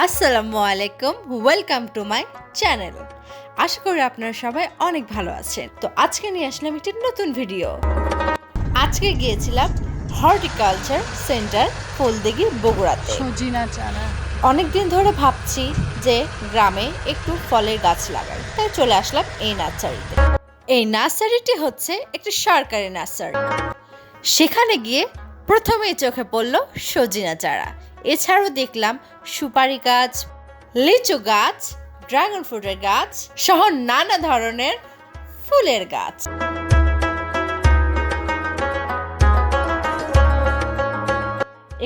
আসসালামু আলাইকুম welcome to my channel আশা করি আপনারা সবাই অনেক ভালো আছেন। তো আজকে নিয়ে আসলাম একটি নতুন ভিডিও আজকে গিয়েছিলাম হর্টিকালচার সেন্টার ফুলদিঘি বগুড়াতে। সজিনা চারা অনেক দিন ধরে ভাবছি যে গ্রামে একটু ফলের গাছ লাগাই। তাই চলে আসলাম এই নার্সারিতে। এই নার্সারিটি হচ্ছে একটি সরকারি নার্সারি। সেখানে গিয়ে প্রথমেই চোখে পড়ল সজিনা চারা। এছাড়াও দেখলাম সুপারি গাছ, লিচু গাছ, ড্রাগন ফ্রুটের গাছ সহ নানা ধরনের ফুলের গাছ।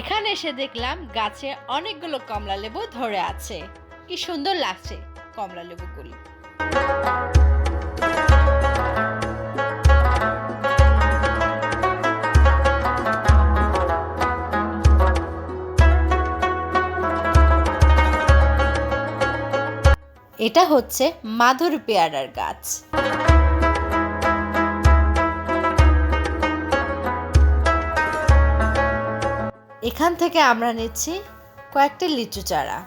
এখানে এসে দেখলাম গাছে অনেকগুলো কমলা লেবু ধরে আছে। কি সুন্দর লাগছে কমলা লেবুগুলো এটা হচ্ছে মাধুর পেয়ারার গাছ। এখান থেকে আমরা নিচ্ছি কয়েকটি লিচু চারা।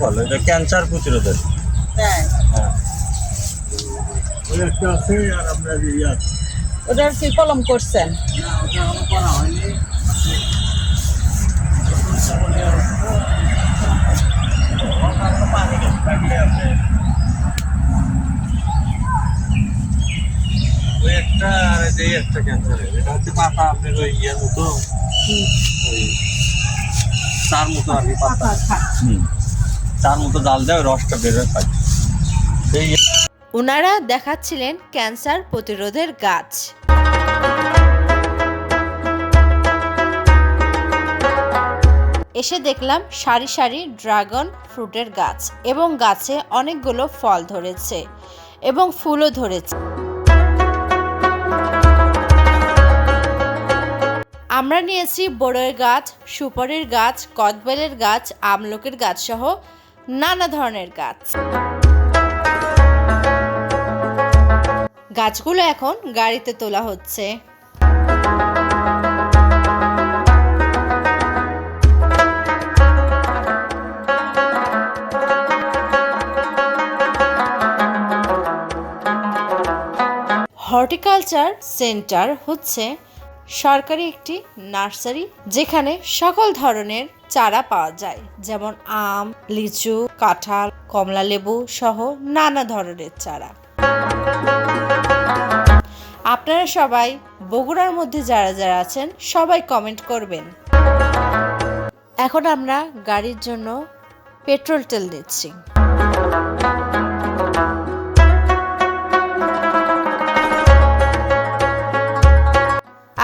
ফল এটা ক্যান্সার প্রতিরোধের। হ্যাঁ। ওই একটা আছে আর আপনার ইয়ে ওটার কি কলম করছেন? ওটা করা হয়নি ওই একটা একটা ক্যান্সারের এটা হচ্ছে পাতা আপনার ওই ইয়ের মতো। ওই চার মতো আর কি পাতা। চার মতো জাল দেয় রসটা বেরোয় খায় এই ওনারা দেখাচ্ছিলেন ক্যান্সার প্রতিরোধের গাছ। এসে দেখলাম সারি সারি ড্রাগন ফ্রুটের গাছ এবং গাছে অনেকগুলো ফল ধরেছে এবং ফুলও ধরেছে। আমরা নিয়েছি বড়ের গাছ, সুপারির গাছ, কদবেলের গাছ, আমলকের গাছ সহ নানা ধরনের গাছ। গাছগুলো এখন গাড়িতে তোলা হচ্ছে। হর্টিকালচার সেন্টার হচ্ছে সরকারি একটি নার্সারি, যেখানে সকল ধরনের চারা পাওয়া যায়, যেমন আম, লিচু, কাঁঠাল, কমলা লেবু সহ নানা ধরনের চারা। আপনারা সবাই বগুড়ার মধ্যে যারা যারা আছেন, সবাই কমেন্ট করবেন। এখন আমরা গাড়ির জন্য পেট্রোল তেল দিচ্ছি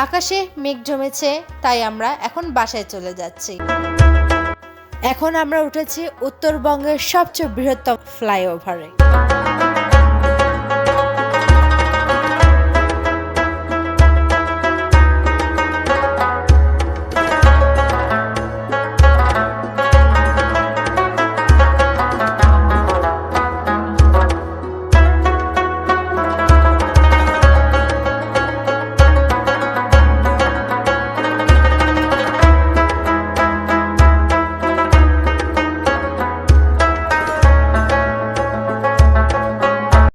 আকাশে মেঘ জমেছে, তাই আমরা এখন বাসায় চলে যাচ্ছি। এখন আমরা উঠেছি উত্তরবঙ্গের সবচেয়ে বৃহত্তম ফ্লাইওভারে।